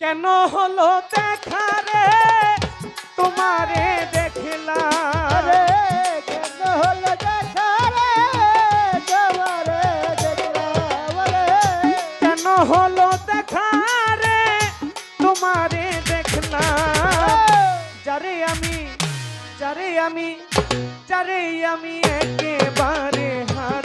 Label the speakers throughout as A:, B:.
A: কেন হলো দেখা রে? তোমারে দেখলাম।
B: কেন দেখা
A: কেন দেখা রে? তোমারে আমি চারে আমি আমি একেবারে
B: হা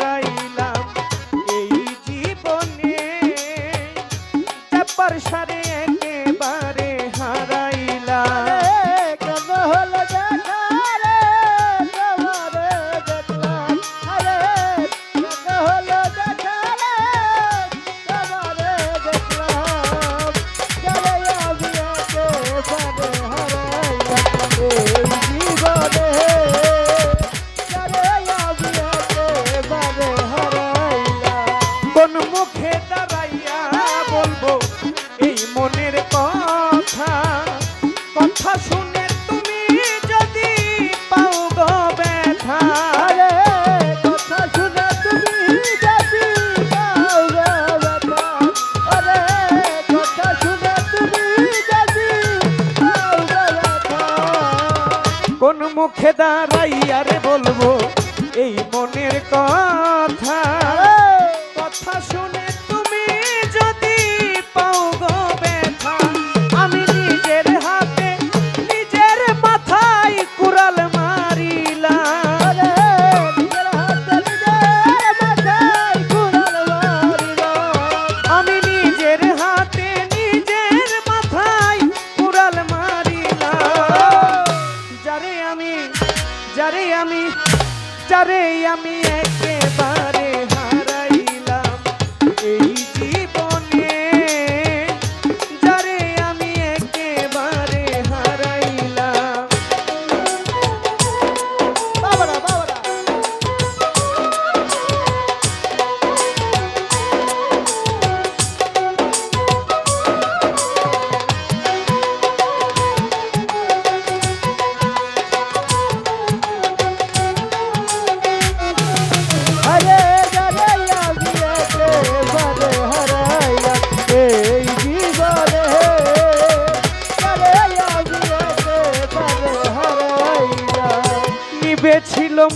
B: তারে আমি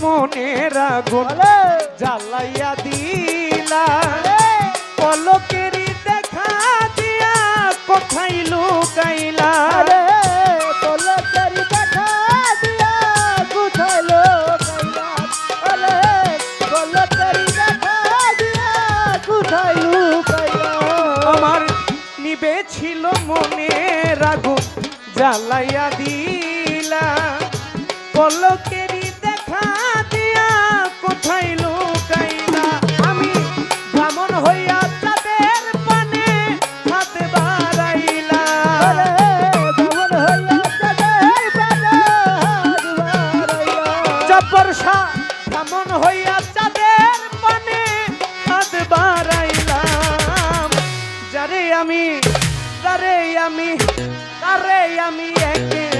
A: মনে
B: রাখো
A: জ্বালাইয়া দিলা। পলকের দেখা দিয়া কোথায় লুকাইলা?
B: রে পলকেরি দেখা
A: মনের জ্বালাইয়া দিলা। পলকে আমি তারে আমি একে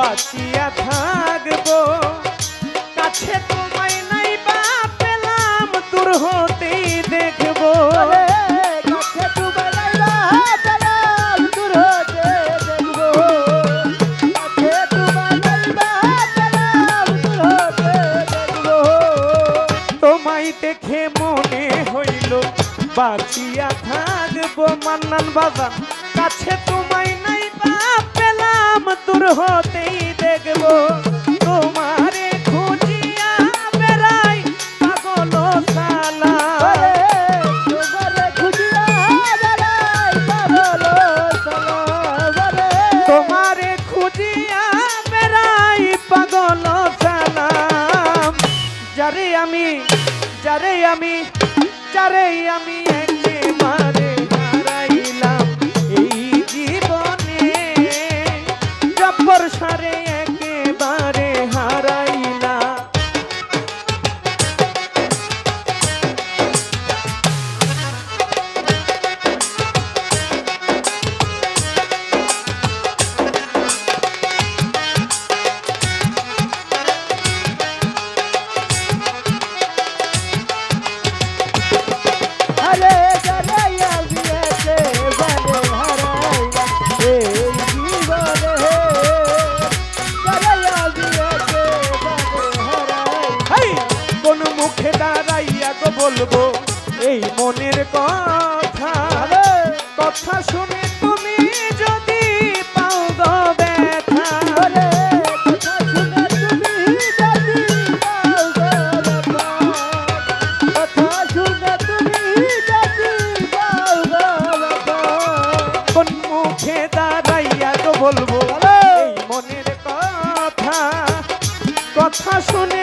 A: বাঁচিয়া থাকব। কাছে তোমায় নাই বা পেলাম দূর
B: হতে দেখব।
A: দেখে মনে হইল বাঁচিয়া থাকব মান্নান বাজান। কাছে তোমায় নাই নাম তোর হতেই দেখব। তোমারে খুঁজিয়া বেড়াই পাগল সালা
B: তোমারে খুঁজিয়া বেড়াই পাগল সালাম
A: আমি যারে আমি যারে আমি বর্ষা বলব মনের কথা কথা শুনে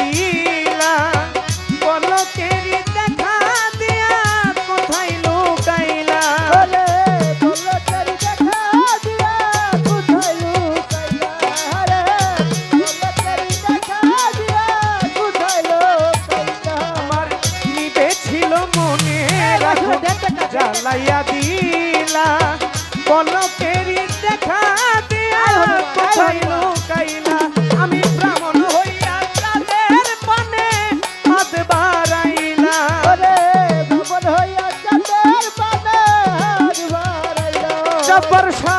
A: ব্যাপার